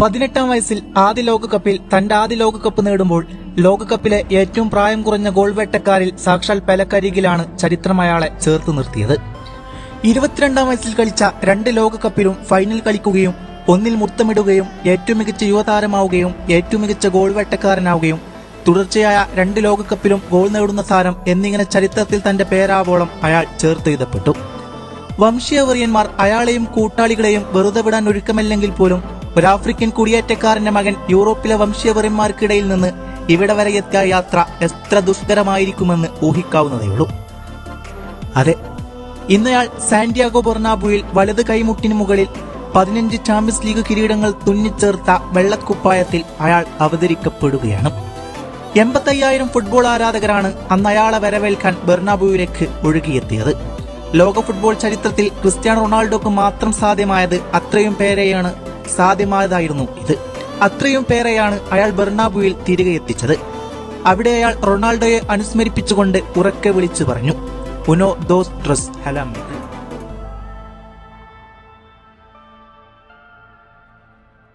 പതിനെട്ടാം വയസ്സിൽ ആദ്യ ലോകകപ്പിൽ തന്റെ ആദ്യ ലോകകപ്പ് നേടുമ്പോൾ ലോകകപ്പിലെ ഏറ്റവും പ്രായം കുറഞ്ഞ ഗോൾ വേട്ടക്കാരിൽ സാക്ഷാൽ പെലക്കരികിലാണ് ചരിത്രം അയാളെ ചേർത്ത് നിർത്തിയത്. ഇരുപത്തിരണ്ടാം വയസ്സിൽ കളിച്ച രണ്ട് ലോകകപ്പിലും ഫൈനൽ കളിക്കുകയും ഒന്നിൽ മുത്തമിടുകയും ഏറ്റവും മികച്ച യുവതാരമാവുകയും ഏറ്റവും മികച്ച ഗോൾ വേട്ടക്കാരനാവുകയും തുടർച്ചയായ രണ്ട് ലോകകപ്പിലും ഗോൾ നേടുന്ന താരം എന്നിങ്ങനെ ചരിത്രത്തിൽ തന്റെ പേരാവോളം അയാൾ ചേർത്തെഴുതപ്പെട്ടു വംശീയവറിയന്മാർ അയാളെയും കൂട്ടാളികളെയും വെറുതെ വിടാൻ ഒരുക്കമല്ലെങ്കിൽ പോലും ഒരു ആഫ്രിക്കൻ കുടിയേറ്റക്കാരന്റെ മകൻ യൂറോപ്പിലെ വംശീയപരന്മാർക്കിടയിൽ നിന്ന് ഇവിടെ വരെ എത്തിയ യാത്ര എത്ര ദുഷ്കരമായിരിക്കുമെന്ന് ഊഹിക്കാവുന്നതേയുള്ളൂ. അതെ ഇന്നയാൾ സാന്റിയാഗോ ബൊർണാബുയിൽ വലത് കൈമുട്ടിന് മുകളിൽ പതിനഞ്ച് ചാമ്പ്യൻസ് ലീഗ് കിരീടങ്ങൾ തുന്നിച്ചേർത്ത വെള്ളക്കുപ്പായത്തിൽ അയാൾ അവതരിക്കപ്പെടുകയാണ്. എൺപത്തയ്യായിരം ഫുട്ബോൾ ആരാധകരാണ് അന്ന് അയാളെ വരവേൽക്കാൻ ബെർണാബുവിലേക്ക് ഒഴുകിയെത്തിയത്. ലോക ഫുട്ബോൾ ചരിത്രത്തിൽ ക്രിസ്ത്യാനോ റൊണാൾഡോക്ക് മാത്രം സാധ്യമായത് അത്രയും പേരെയാണ് സാധ്യമായതായിരുന്നു ഇത്. അത്രയും പേരെയാണ് അയാൾ ബെർണാബുവിൽ തിരികെ എത്തിച്ചത്. അവിടെ അയാൾ റൊണാൾഡോയെ അനുസ്മരിപ്പിച്ചുകൊണ്ട് ഉറക്കെ വിളിച്ചു പറഞ്ഞു. ഉനോ ദോസ് ട്രസ് ഹലാം